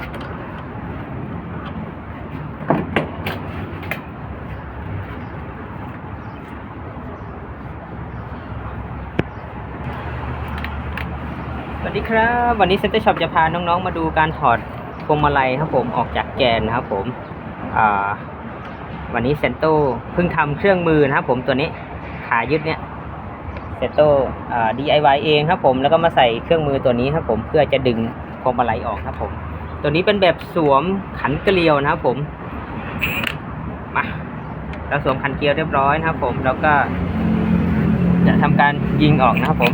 สวัสดีครับ วันนี้เซ็นเตอร์ช็อปจะพาน้องๆ มาดูการถอดพวงมาลัยครับผมออกจากแกนนะครับผมวันนี้เซนโตเพิ่งทำเครื่องมือนะครับผมตัวนี้ขายึดเนี่ยเซนโตอ่า DIY เองครับผมแล้วก็มาใส่เครื่องมือตัวนี้ครับผมเพื่อจะดึงพวงมาลัยออกครับผม ตัวนี้เป็นแบบสวมขันเกลียวนะครับผมมาเราสวมขันเกลียวเรียบร้อยนะครับผมแล้วก็ จะทำการยิงออกนะครับผม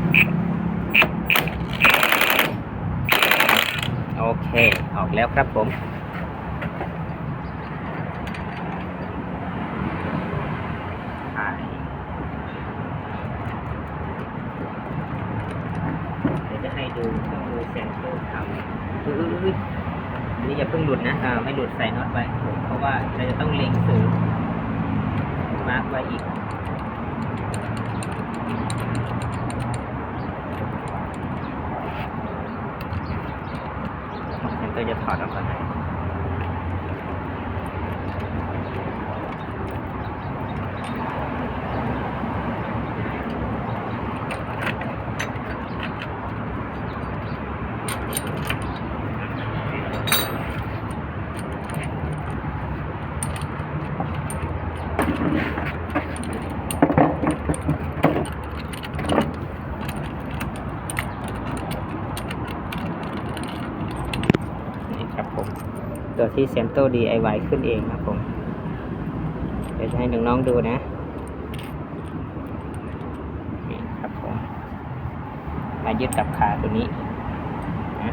โอเคออกแล้วครับผมเดี๋ยวจะให้ดูเครื่องมือเซนเซอร์ทำ นนี้อย่าเพิ่งหลุดนะอ่าไม่หลุดใส่น็อตไว้ เพราะว่าเราจะต้องเล็งสูงมาร์กไว้อีกเซนเตอร์จะถอดออกก่อนนะ นี่ครับผม ตัวที่เซนโต DIY ขึ้นเองครับผม เดี๋ยวจะให้น้องๆดูนะนี่ครับผม มายึดกับขาตัวนี้นะ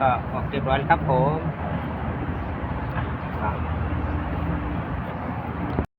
ก็ออกเรียบร้อยครับผม